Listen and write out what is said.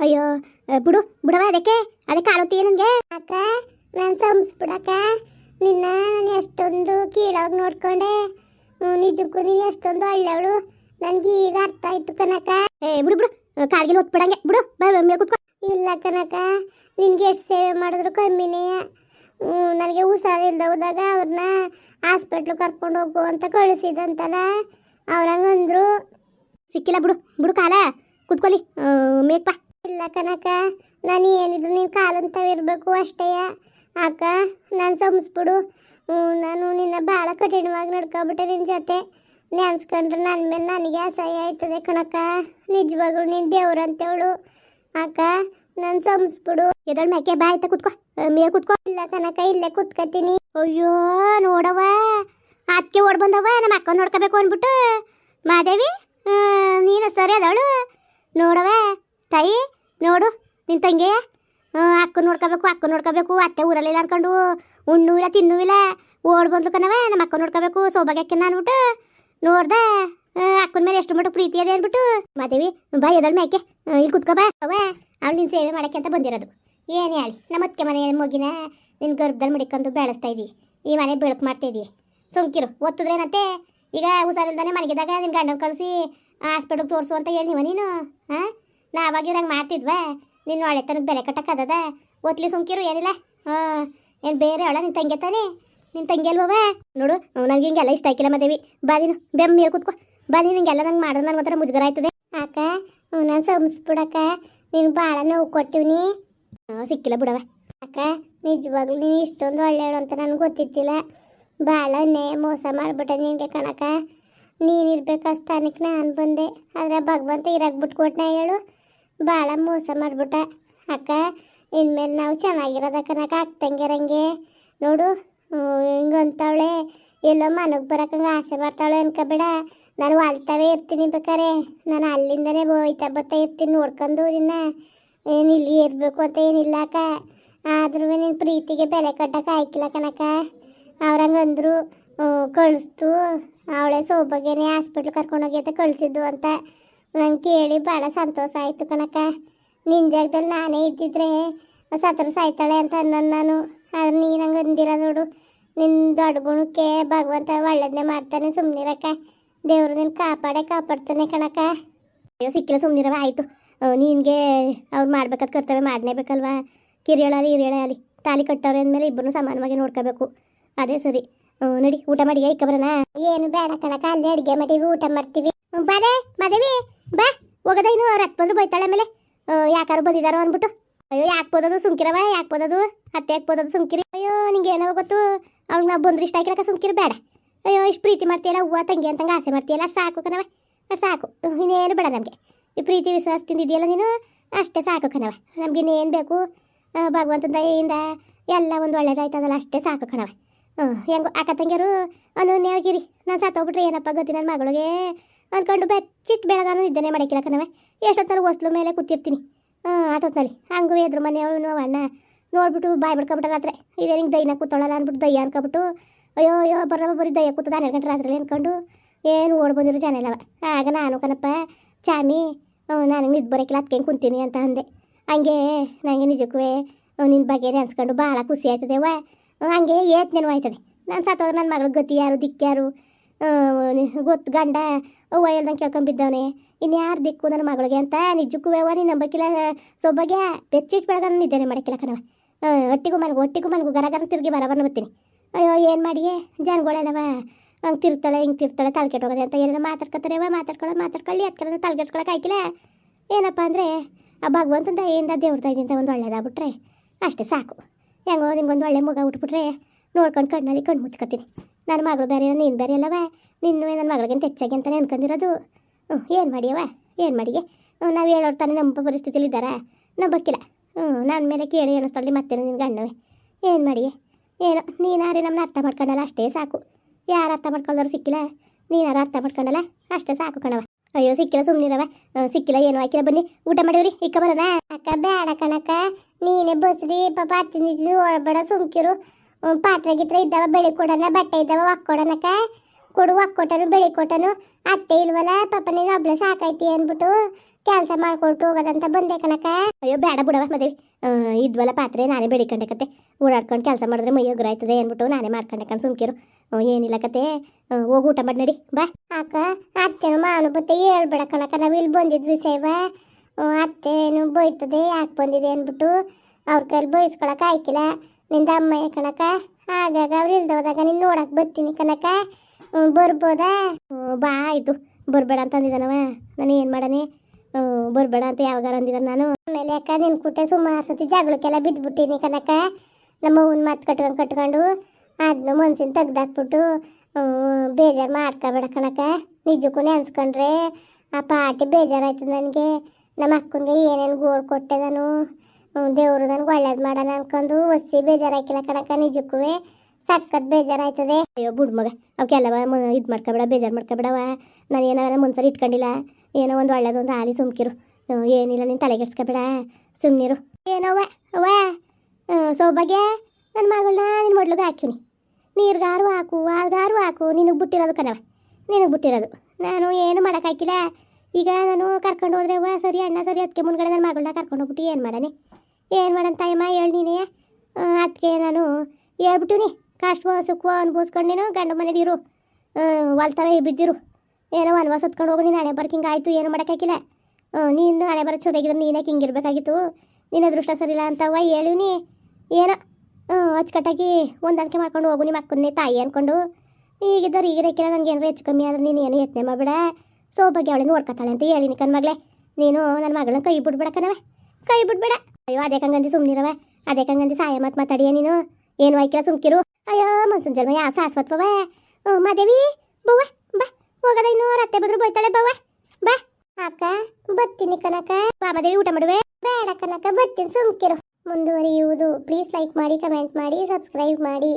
ಅಯ್ಯೋ ಬಿಡು ಬಿಡವ ಅದಕ್ಕೆ? ಅದಕ್ಕೆ ಆಲೋತಿ ನನಗೆ? ಅಕ್ಕ ನಾನು ಸಂಸ್ಬಿಡಕ್ಕ. ನಿನ್ನ ನಾನು ಎಷ್ಟೊಂದು ಕೀಳಾಗಿ ನೋಡ್ಕೊಂಡೆ. ನಿಜಕ್ಕೂ ನೀನು ಎಷ್ಟೊಂದು ಒಳ್ಳೆಯವಳು. ನನಗೆ ಈಗ ಅರ್ಥ ಆಯ್ತು ಕನಕ ಏ ಬಿಡು ಬಿಡು ಕಾಲ್ಗೆ ಒತ್ಬಿಡಂಗೆ. ಬಿಡು ಬಾ ಮೇಲೆ ಕುತ್ಕೊ. ಇಲ್ಲ ಕನಕ ನಿನ್ಗೆ ಎಷ್ಟು ಸೇವೆ ಮಾಡಿದ್ರು ಕಮ್ಮಿನೇ. ನನಗೆ ಹುಷಾರಿಲ್ದ ಹೋದಾಗ ಅವ್ರನ್ನ ಹಾಸ್ಪಿಟ್ಲು ಕರ್ಕೊಂಡು ಹೋಗು ಅಂತ ಕಳಿಸಿದಂತಲ್ಲ. ಅವ್ರಂಗಂದ್ರು ಸಿಕ್ಕಿಲ್ಲ ಬಿಡು ಬಿಡು ಕಾಲ. ಕುತ್ಕೊಲಿ ಮೇಕ್ ಬಾ ಇಲ್ಲ ಕನಕ ನಾನು ಏನಿದ್ರು ನೀನು ಕಾಲಂತವ ಇರಬೇಕು ಅಷ್ಟೇ. ಅಕ್ಕ, ನಾನು ಸಂಸ್ಬಿಡು. ನಾನು ನಿನ್ನ ಭಾಳ ಕಠಿಣವಾಗಿ ನಡ್ಕೊಬಿಟ್ಟೆ ನಿನ್ನ ಜೊತೆ. ನೆನ್ಸ್ಕೊಂಡ್ರೆ ನನ್ನ ಮೇಲೆ ನನಗೆ ಅಸಹ್ಯ ಆಯ್ತದೆ ಕಣಕ್ಕ. ನಿಜವಾಗ್ಲೂ ನೀನು ದೇವ್ರಂತೇವಳು. ಅಕ್ಕ, ನಾನು ಸಂಸ್ಬಿಡು. ಎದಳ್ ಮೇಕೆ ಬಾ ಕುತ್ಕೋ. ಮೇ ಕುತ್ಕೋ. ಇಲ್ಲ ಕನಕ ಇಲ್ಲೇ ಕುತ್ಕತೀನಿ ಅಯ್ಯೋ ನೋಡವ ಅದಕ್ಕೆ ಓಡ್ ಬಂದವ ನಮ್ಮ ಅಕ್ಕ ನೋಡ್ಕೋಬೇಕು ಅಂದ್ಬಿಟ್ಟು. ಮಾದೇವಿ ನೀನು ಸರಿ ಅದಳು. ನೋಡವ ತಾಯಿ. ನೋಡು ನಿನ್ನ ತಂಗಿ ಅಕ್ಕ ನೋಡ್ಕೋಬೇಕು ಅಕ್ಕ ನೋಡ್ಕೋಬೇಕು, ಅತ್ತೆ ಊರಲ್ಲಿಲ್ಲ ಅನ್ಕೊಂಡು ಉಣ್ಣು ಇಲ್ಲ ತಿನ್ನೂ ಇಲ್ಲ ಓಡ್ ಬಂದ್ಲು ಕಣವ ನಮ್ಮ ಅಕ್ಕ ನೋಡ್ಕೋಬೇಕು, ಸೌಭಾಗ್ಯಕ್ಕೆ ಅಂದ್ಬಿಟ್ಟು ನೋಡ್ದೆ ಅಕ್ಕನ ಮೇಲೆ ಎಷ್ಟು ಮಟ್ಟ ಪ್ರೀತಿ ಅದೇ ಅಂದ್ಬಿಟ್ಟು ಮಾದೇವಿ ಬಾ ಎದಳ್ ಮೇಕೆ ಇಲ್ಲಿ ಕುತ್ಕೋ ಬಾ ಅವ ಅವಳು ನಿನ್ನ ಸೇವೆ ಮಾಡಕ್ಕೆ ಅಂತ ಬಂದಿರೋದು. ಏನೇ ಹೇಳಿ ನಮ್ಮ ಅತ್ತೆ ಮನೆ ಮಗಿನ ನಿನ್ನ ಗರ್ಭದಲ್ಲಿ ಮಡಿಕೊಂಡು ಬೆಳೆಸ್ತಾ ಇದ್ದೀವಿ ಈ ಮನೆ ಬೆಳಕು ಮಾಡ್ತಾ ಇದ್ದೀವಿ ಸುಮ್ಕಿರು ಒತ್ತುದ್ರೇನಂತೆ ಈಗ ಹುಷಾರಿಲ್ದಾನೆ ಮನೆಗಿದಾಗ ನಿನ್ನ ಗಂಡನ ಕಳಿಸಿ ಹಾಸ್ಪಿಟ್ಲಿಗೆ ತೋರಿಸು ಅಂತ ಹೇಳಿ ನೀವ ನೀನು ಹಾಂ ನಾವಾಗಿರಂಗೆ ಮಾಡ್ತಿದ್ವಾ. ನಿನ್ನ ಒಳ್ಳೆತನಕ್ಕೆ ಬೆಲೆ ಕಟ್ಟಕ್ಕದ ಒತ್ಲಿ ಸುಮ್ಕಿರು, ಏನಿಲ್ಲ. ಹಾಂ, ಏನು ಬೇರೆ ಅವಳ ನಿನ್ನ ತಂಗಿ ತಾನೆ? ನಿನ್ನ ತಂಗಿ ಅಲ್ವವ ನೋಡು ನನಗೆ ಹಿಂಗೆಲ್ಲ ಇಷ್ಟ ಆಯ್ಕಿಲ್ಲ ಮದೇವಿ. ಬಾ ನೀನು ಬೆಮ್ಮ ಮೇಲೆ ಕೂತ್ಕೋ. ಬಾ ನೀನು ನಂಗೆ ಮಾಡೋದು ನನಗೆ ಒಂಥರ ಮುಜುಗರ ಆಯ್ತದೆ. ಅಕ್ಕ ನಾನು ಸಂಸ್ಬಿಡಕ್ಕ. ನೀನು ಭಾಳ ನೋವು ಕೊಟ್ಟಿವ್ನಿ. ಸಿಕ್ಕಿಲ್ಲ ಬಿಡವ ಅಕ್ಕ, ನಿಜವಾಗ್ಲೂ ನೀನು ಇಷ್ಟೊಂದು ಒಳ್ಳೆಯವಳು ಅಂತ ನನಗೆ ಗೊತ್ತಿತ್ತಿಲ್ಲ. ಭಾಳ ನೇ, ಮೋಸ ಮಾಡಿಬಿಟ್ಟೆ ನಿನಗೆ ಕಣಕ ನೀನಿರ್ಬೇಕು ಆ ಸ್ಥಾನಕ್ಕೆ ನಾನು ಬಂದೆ. ಆದರೆ ಭಗವಂತ ಇರಾಕ್ ಬಿಟ್ಕೊಟ್ನ ಹೇಳು. ಭಾಳ ಮೋಸ ಮಾಡಿಬಿಟ್ಟ. ಅಕ್ಕ, ಇನ್ಮೇಲೆ ನಾವು ಚೆನ್ನಾಗಿರೋದ ಕನಕ ಅಕ್ಕಂಗಿರಂಗೆ ನೋಡು ಹಿಂಗಂತವಳೆ. ಎಲ್ಲೋ ಮನಗೆ ಬರೋಕಂಗೆ ಆಸೆ ಬರ್ತಾಳೆ ಅನ್ಕೋಬೇಡ. ನಾನು ಅಲ್ತಾವೇ ಇರ್ತೀನಿ ಬೇಕಾರೆ. ನಾನು ಅಲ್ಲಿಂದನೇ ಹೋಯ್ತಾ ಬರ್ತಾ ಇರ್ತೀನಿ ನೋಡ್ಕೊಂಡು ನಿನ್ನ. ಏನು ಇಲ್ಲಿ ಇರಬೇಕು ಅಂತ ಏನಿಲ್ಲ ಅಕ್ಕ. ಆದ್ರೂ ನಿನ್ನ ಪ್ರೀತಿಗೆ ಬೆಲೆ ಕಟ್ಟಕ್ಕೆ ಆಯ್ಕಿಲ್ಲ ಕನಕ ಅವ್ರಂಗೆ ಅಂದರು ಕಳಿಸ್ತು. ಅವಳೆ ಸೋಬಗೇನೆ ಹಾಸ್ಪಿಟ್ಲ್ ಕರ್ಕೊಂಡೋಗಿ ಅಂತ ಕಳಿಸಿದ್ದು ಅಂತ. ನಂಗೆ ಕೇಳಿ ಭಾಳ ಸಂತೋಷ ಆಯಿತು ಕಣಕ್ಕ. ನಿನ್ನ ಜಾಗದಲ್ಲಿ ನಾನೇ ಇದ್ದಿದ್ರೆ ಸತ್ರ ಸಾಯ್ತಾಳೆ ಅಂತ ಅನ್ನೋದು ನಾನು. ಆದ್ರೆ ನೀನು ಹಂಗೆ ಅಂದಿರ ನೋಡು. ನಿನ್ನ ದೊಡ್ಡ ಗುಣಕ್ಕೆ ಭಗವಂತ ಒಳ್ಳೇದನ್ನೇ ಮಾಡ್ತಾನೆ ಸುಮ್ಮನಿರಕ್ಕ ದೇವರು ನಿನ್ನ ಕಾಪಾಡೇ ಕಾಪಾಡ್ತಾನೆ ಕಣಕ್ಕ. ಅಯ್ಯೋ ಸಿಕ್ಕಿಲ್ಲ ಸುಮ್ಮನಿರವ ಆಯಿತು. ನಿನಗೆ ಅವ್ರು ಮಾಡ್ಬೇಕಾದ ಕರ್ತವ್ಯ ಮಾಡಲೇಬೇಕಲ್ವಾ ಕಿರಿಯಳಾಲಿ ಹಿರಿಯಳಾಲಿ. ತಾಲಿ ಕಟ್ಟವ್ರೆ ಅಂದಮೇಲೆ ಇಬ್ಬರು ಸಮಾನವಾಗಿ ನೋಡ್ಕೋಬೇಕು. ಅದೇ ಸರಿ. ನಡಿ ಊಟ ಮಾಡಿ ಐಕ ಬರೋಣ. ಏನು ಬೇಡ ಕಣಕ ಅಲ್ಲಿ ಅಡುಗೆ ಮಾಡಿ ಊಟ ಮಾಡ್ತೀವಿ. ಬರೇ ಮಾದೇವಿ. ಬಾ, ಹೋಗದ ಇನ್ನು, ಅವ್ರ ಹತ್ತು ಬೈತಾಳೆ ಆಮೇಲೆ. ಯಾಕಾರು ಬಂದಿದಾರೋ ಅಂದ್ಬಿಟ್ಟು. ಅಯ್ಯೋ, ಯಾಕೆ ಬೋದದು ಸುಮ್ಕಿರವ, ಯಾಕೆ ಬೋದದು ಅತ್ತೆ ಯಾಕೆ ಬೋದದು ಸುಮ್ಕಿರಿ? ಅಯ್ಯೋ, ನಿಂಗೆ ಏನೋ ಗೊತ್ತು? ಅವ್ಳಿಗೆ ನಾವು ಬಂದ್ರೆ ಇಷ್ಟ ಆಗಿರಕ ಸುಮ್ಕಿರಿ ಬೇಡ. ಅಯ್ಯೋ, ಇಷ್ಟು ಪ್ರೀತಿ ಮಾಡ್ತೀಯಲ್ಲ ಹೂವು ತಂಗಿ ಅಂತಂಗೆ ಆಸೆ ಮಾಡ್ತೀಯಲ್ಲ ಸಾಕು ಕಣವ ಅಷ್ಟು ಸಾಕು. ಇನ್ನೇನು ಬೇಡ ನಮಗೆ. ಈ ಪ್ರೀತಿ ವಿಶ್ವಾಸ ತಿಂದಿದೆಯಲ್ಲ ನೀನು, ಅಷ್ಟೇ ಸಾಕು ಕಣವ ನಮ್ಗೆ ಇನ್ನೇನು ಬೇಕು? ಭಗವಂತನ ದಯೆಯಿಂದ ಎಲ್ಲ ಒಂದು ಒಳ್ಳೇದಾಯ್ತದಲ್ಲ, ಅಷ್ಟೇ ಸಾಕು ಕಣವ ಹ್ಞೂ ಹೆಂಗೋ, ಅಕ್ಕ ತಂಗಿಯರು ಅನನ್ಯವಾಗಿರಿ. ನಾನು ಸತ್ತೋಗ್ಬಿಟ್ರೆ ಏನಪ್ಪ ಗೊತ್ತಿ ನನ್ನ ಮಗಳಿಗೆ? ಅಂದ್ಕೊಂಡು ಬೆಚ್ಚಿಟ್ಟು ಬೆಳಗಾನು ನಿದ್ದೆನೆ ಮಾಡಿಕ್ಕಿಲ್ಲ ಕಣವೆ ಎಷ್ಟೊತ್ತಲ್ಲಿ ಹೊಸ್ಲು ಮೇಲೆ ಕೂತಿರ್ತೀನಿ. ಹಾಂ ಆಟೋತ್ನಲ್ಲಿ. ಹಂಗೂ ಎದ್ರು ಮನೆಯವಳು ನಾವು ಅಣ್ಣ ನೋಡ್ಬಿಟ್ಟು ಬಾಯ್ ಬಿಡ್ಕೊಬಿಟ್ಟ ರಾತ್ರಿ. ಇದೇ ಹಿಂಗೆ ದೈನ ಕೂತೊಳಲ್ಲ ಅಂದ್ಬಿಟ್ಟು ದಯ್ಯ ಅನ್ಕೊಬಿಟ್ಟು, ಅಯ್ಯೋ ಅಯ್ಯೋ ಬರೋ ಬರೀ ದಯ್ಯ ಕೂತದ ಹನ್ನೆರಡು ಗಂಟೆ ರಾತ್ರಿ ಅನ್ಕೊಂಡು ಏನು ಓಡ್ ಬಂದಿರೋ ಜನ ಇಲ್ಲವ ಆಗ ನಾನು ಕಣಪ್ಪ, ಚಾಮಿ ನನಗೆ ನಿದ್ದು ಬರೋಕ್ಕಿಲ್ಲ ಅದಕ್ಕೆ ಕುಂತೀನಿ? ಅಂತ ಅಂದೆ. ಹಂಗೆ ನನಗೆ ನಿಜಕ್ಕೂ ನಿನ್ನ ಬಗ್ಗೆ ಅನ್ಸ್ಕೊಂಡು ಭಾಳ ಖುಷಿ ಆಯ್ತದೆ ವಾ ಹಂಗೆ ಏತ್ನೇನು ಆಯ್ತದೆ. ನಾನು ಸತ್ತೋದ್ರೆ ನನ್ನ ಮಗಳ ಗತಿ ಯಾರು ದಿಕ್ಕ್ಯಾರು ಗೊತ್ತು ಗಂಡ ಅವ್ವ ಹೇಳ್ದಂಗೆ ಕೇಳ್ಕೊಂಬಿದ್ದವನೆ. ಇನ್ಯಾರು ದಿಕ್ಕು ನನ್ನ ಮಗಳಿಗೆ ಅಂತ ನಿಜಕ್ಕೂ ವ್ಯವ ನೀನು ನಂಬಕ್ಕಿಲ್ಲ ಸೊಬ್ಬಗೆ ಬೆಚ್ಚಿಟ್ಟು ಬೆಳಗಾನ ನಿದ್ದೆನೆ ಮಾಡಕ್ಕಿಲ್ಲ ಒಟ್ಟಿಗೂ ಮನಗು ಒಟ್ಟಿಗೂ ಮನಗು, ಗರ ಗರ ತಿರುಗಿ ಬರ ಬರ ಬರ್ತೀನಿ ಅಯ್ಯೋ, ಏನು ಮಾಡಿಯೇ? ಜನಗಳೆಲ್ಲವ. ಹಂಗೆ ತಿರ್ತಾಳೆ, ಹಿಂಗೆ ತಿರ್ತಾಳೆ ಕೆಟ್ಟೋಗದೆ ಅಂತ ಏನಾರ ಮಾತಾಡ್ಕೊತಾರೆ ಅವ ಮಾತಾಡ್ಕೊಳ್ಳೋದು ಮಾತಾಡ್ಕೊಳ್ಳಿ ಅದಕ್ಕೆ ತಲೆಗೆಡ್ಸ್ಕೊಳಕ್ಕೆ ಆಯ್ಕಿಲ್ಲ ಏನಪ್ಪ ಅಂದರೆ, ಆ ಭಗವಂತನ ದಯೆಯಿಂದ ದೇವ್ರ ಅಂತ ಒಂದು ಒಳ್ಳೇದಾಗ್ಬಿಟ್ರೆ ಅಷ್ಟೇ ಸಾಕು. ಹೆಂಗೋ ನಿಮ್ಗೊಂದು ಒಳ್ಳೆ ಮಗ ಉಟ್ಬಿಟ್ರೆ ನೋಡ್ಕೊಂಡು ಕಣ್ಣಲ್ಲಿ ಕಣ್ಣು ಮುಚ್ಕೊತೀನಿ. ನನ್ನ ಮಗಳು ಬೇರೆ ನೀನು ಬೇರೆ ಅಲ್ಲವ ನಿನ್ನೂ ನನ್ನ ಮಗಳಿಗಿಂತ ಹೆಚ್ಚಾಗಿ ಅಂತಲೇ ಅನ್ಕೊಂಡಿರೋದು. ಹ್ಞೂ ಏನು ಮಾಡಿಯವ ಏನು ಮಾಡಿಗೆ? ನಾವು ಹೇಳೋರು ತಾನೇ ನಮ್ಮ ಪರಿಸ್ಥಿತಿಲಿ ಇದ್ದಾರಾ. ನಂಬಕ್ಕಿಲ್ಲ. ಹ್ಞೂ ನನ್ನ ಮೇಲೆ ಕೇಳಿ ಎಣಿಸ್ತಲ್ಲಿ ಮತ್ತೆ ನಿನ್ನ ಗಂಡವೇ ಏನು ಮಾಡಿಗೆ? ಏನೋ ನೀನಾರೇ ನಮ್ಮನ್ನ ಅರ್ಥ ಮಾಡ್ಕೊಂಡಲ್ಲ, ಅಷ್ಟೇ ಸಾಕು. ಯಾರು ಅರ್ಥ ಮಾಡ್ಕೊಂಡವ್ರು ಸಿಕ್ಕಿಲ್ಲ? ನೀನಾರು ಅರ್ಥ ಮಾಡ್ಕೊಂಡಲ್ಲ? ಅಷ್ಟೇ ಸಾಕು ಕಣವ ಅಯ್ಯೋ, ಸಿಕ್ಕಿಲ್ಲ ಸುಮ್ಮನಿರವ ಸಿಕ್ಕಿಲ್ಲ, ಏನು ಹಾಕಿಲ್ಲ, ಬನ್ನಿ. ಊಟ ಮಾಡಿವ್ರಿ, ಇಕ್ಕ ಬರೋಣ. ಅಕ್ಕ, ಬೇಡ ಕಣಕ್ಕ. ನೀನೇ ಬಸ್ರಿ, ಪಾಪ ತಿಂದಿದ್ದು ಒಳಬೇಡ ಸುಮ್ಕಿರು. ಪಾತ್ರೆ ಗಿತ್ರೆ ಇದ್ದಾವ, ಬೆಳಿ ಕೊಡೋಣ, ಬಟ್ಟೆ ಇದ್ದಾವ ಒಕ್ಕೊಡೋಣಕ್ಕ ಕೊಡು ಒಕ್ಕೊಟ್ಟನು ಬೆಳಿ ಕೊಟ್ಟನು. ಅತ್ತೆ ಇಲ್ವಲ್ಲ, ಪಾಪ ನೀನು ಒಬ್ಳೆ ಸಾಕೈತಿ ಅಂದ್ಬಿಟ್ಟು ಕೆಲಸ ಮಾಡ್ಕೊಟ್ಟು ಹೋಗೋದಂತ ಬಂದೆ ಕಣಕ ಅಯ್ಯೋ ಬೇಡ ಬಿಡವ ಮದುವೆ. ಇದ್ವಲ್ಲ ಪಾತ್ರೆ, ನಾನೇ ಬೆಳಿಕೊಂಡೆ ಕತೆ. ಓಡಾಡ್ಕೊಂಡು ಕೆಲಸ ಮಾಡಿದ್ರೆ ಮೈ ಉಗ್ರ ಆಯ್ತದೆ ಅಂದ್ಬಿಟ್ಟು ನಾನೇ ಮಾಡ್ಕೊಂಡೆ ಸುಮ್ಕಿರು. ಏನಿಲ್ಲ ಕತೆ. ಹೋಗಿ ಊಟ ಮಾಡಿ ನಡಿ, ಬಾ. ಅಕ್ಕ, ಅತ್ತೆನು ಮಾನು ಬತ್ತೆ ಹೇಳ್ಬೇಡ ಕಣಕ ನಾವು ಇಲ್ಲಿ ಬಂದಿದ್ವಿ ಸೇವ. ಅತ್ತೆ ಏನು ಬೈತದೆ, ಯಾಕೆ ಬಂದಿದೆ ಅಂದ್ಬಿಟ್ಟು ಅವ್ರ ಕೈಲಿ ಬೈಸ್ಕೊಳಕ್ಕೆ ಆಯ್ಕಿಲ್ಲ. ನಿಂದ ಅಮ್ಮಯ್ಯ ಕಣಕ ಆಗಾಗ ಅವ್ರು ಇಲ್ದೋದಾಗ ನೀನು ನೋಡಕ್ ಬರ್ತೀನಿ ಕಣಕ ಹ್ಞೂ ಬರ್ಬೋದಾ? ಬಾ, ಆಯಿತು. ಬರ್ಬೇಡ ಅಂತ ಅಂದಿದ್ದಾನವ. ನಾನು ಏನು ಮಾಡನೆ? ಬರ್ಬೇಡ ಅಂತ ಯಾವಾಗಾರ ಅಂದಿದ್ದಾನೆ ನಾನು. ಆಮೇಲೆ ಅಕ್ಕ ನಿನ್ನ ಕುಟ್ಟೆ ಸುಮಾರು ಸತಿ ಜಗಳಕ್ಕೆಲ್ಲ ಬಿದ್ದುಬಿಟ್ಟಿನಿ ಕನಕ ನಮ್ಮ ಅವ್ವನ ಮಾತು ಕಟ್ಕೊಂಡು ಕಟ್ಕೊಂಡು ಅದನ್ನ ಮನ್ಸಿನ ತೆಗ್ದಾಕ್ಬಿಟ್ಟು ಬೇಜಾರು ಮಾಡ್ಕೋಬೇಡ ಕಣಕ ನಿಜಕ್ಕೂ ನೆನ್ಸ್ಕೊಂಡ್ರೆ ಆ ಪಾಟಿ ಬೇಜಾರಾಯ್ತು ನನಗೆ. ನಮ್ಮ ಅಕ್ಕನಿಗೆ ಏನೇನು ಗೋಳು ಕೊಟ್ಟೆ ನಾನು. ದೇವರು ನನ್ಗೆ ಒಳ್ಳೇದು ಮಾಡೋಣ ಅನ್ಕೊಂಡು ಒಸಿ ಬೇಜಾರಾಯ್ಕಿಲ್ಲ ಕಣಕ ನಿಜಕ್ಕೂ ಸಖತ್ ಬೇಜಾರಾಯ್ತದೆ. ಅಯ್ಯೋ ಬುಡ್ ಮಗ ಅವಕ್ಕೆಲ್ಲವ ಇದು ಮಾಡ್ಕೊಬೇಡ ಬೇಜಾರು ಮಾಡ್ಕೊಬೇಡವ. ನಾನು ಏನವೆಲ್ಲ ಮುನ್ಸರಿ ಇಟ್ಕೊಂಡಿಲ್ಲ. ಏನೋ ಒಂದು ಒಳ್ಳೇದು ಒಂದು ಆಲಿ ಸುಮ್ಕಿರು ಏನಿಲ್ಲ ನೀನು ತಲೆಗೆಡ್ಸ್ಕೊಬೇಡ ಸುಮ್ನಿರು. ಅವ್ವ ಆ, ಸೌಭಾಗ್ಯ ನನ್ನ ಮಗಳನ್ನ ನಿನ್ನ ಮೊಡ್ಲಿಗೆ ಹಾಕಿನಿ ನೀರ್ಗಾರು ಹಾಕು ಆಗಾರು ಹಾಕು. ನಿನಗೆ ಬಿಟ್ಟಿರೋದು ಕಣವ ನಿನಗೆ ಬಿಟ್ಟಿರೋದು. ನಾನು ಏನು ಮಾಡೋಕ್ಕಾಗಿಲ್ಲ ಈಗ ನಾನು ಕರ್ಕೊಂಡು ಹೋದ್ರೆ ಸರಿ ಅಣ್ಣ ಸರಿ ಅದಕ್ಕೆ ಮುಂದ್ಗಡೆ ನನ್ನ ಮಗಳನ್ನ ಕರ್ಕೊಂಡು ಹೋಗ್ಬಿಟ್ಟು ಏನು ಮಾಡನೆ ಏನು ಮಾಡೋಣ ತಾಯಮ್ಮ? ಹೇಳಿ ನೀನೇ. ಅದಕ್ಕೆ ನಾನು ಹೇಳ್ಬಿಟ್ಟು ಕಾಷ್ಟ ಸುಖ ಅನ್ಭವಿಸ್ಕೊಂಡು ನೀನು ಗಂಡ ಮನೆದಿರು ಹೊಲ್ತವೆ ಬಿದ್ದಿರು. ಏನೋ ಅನ್ವಾಸ ಹೊತ್ಕೊಂಡು ಹೋಗು, ನೀನು ಹಣೆ ಹಿಂಗೆ ಆಯಿತು, ಏನು ಮಾಡೋಕ್ಕಾಗಿಲ್ಲ ನೀನು ಹಣೆ ಬರ ಚೆನ್ನಾಗಿದ್ರೆ ನೀನೇ ಹಿಂಗಿರ್ಬೇಕಾಗಿತ್ತು ನಿನ್ನ ಅದೃಷ್ಟ ಸರಿಲ್ಲ ಅಂತವ ಹೇಳಿವ್ನಿ ಏನೋ ಅಚ್ಚುಕಟ್ಟಾಗಿ ಹೊಂದಾಣಿಕೆ ಮಾಡ್ಕೊಂಡು ಹೋಗು ನಿಮ್ಮ ಅಕ್ಕನೇ ತಾಯಿ ಅಂದ್ಕೊಂಡು ಈಗಿದ್ದವ್ರು ಈಗ ನನಗೆ ಏನಾರು ಹೆಚ್ಚು ಕಮ್ಮಿ ಆದ್ರೆ ನೀನು ಏನು ಯತ್ನೆ ಮಾಡಬೇಡ. ಸೊ ಬಗ್ಗೆ ಅವಳೇ ನೋಡ್ಕೊತಾಳೆ ಅಂತ ಹೇಳಿನಿ ಕಣ್ ಮಗಳೇ. ನೀನು ನನ್ನ ಮಗಳನ್ನ ಕೈ ಬಿಡ್ಬೇಡ ಕಣವ ಕೈ ಬಿಡ್ಬೇಡ. ಅಯ್ಯೋ, ಅದೇ ಕಂಗಂದಿ ಸುಮ್ಮನಿರವ ಅದೇ ಕಂಗಂದಿ ಸಾಯ ಮತ್ತೆ ಮಾತಾಡಿಯ ನೀನು? ಏನು ಆಯ್ಕೆ ಸುಮ್ಕಿರು? ಅಯ್ಯೋ, ಮನ್ಸನ್ ಜನ್ಮ ಯಾ ಶಾಶ್ವತವ ಮಾದೇವಿ ಬವ್ವ ಬಾ, ಹೋಗದ ಇನ್ನು, ರತ್ತೆ ಬದ್ರು ಬೈತಾಳೆ ಬವ್ವ ಬಾ. ಅಕ್ಕ ಬತ್ತೀನಿ ಕನಕ. ಬಾ ಮಾದೇವಿ ಊಟ ಮಾಡುವೆ. ಬೇಡ ಕನಕ ಬತ್ತೀನಿ ಸುಮ್ಕಿರು. ಮುಂದುವರಿಯುವುದು. ಪ್ಲೀಸ್ ಲೈಕ್ ಮಾಡಿ, ಕಮೆಂಟ್ ಮಾಡಿ, ಸಬ್ಸ್ಕ್ರೈಬ್ ಮಾಡಿ.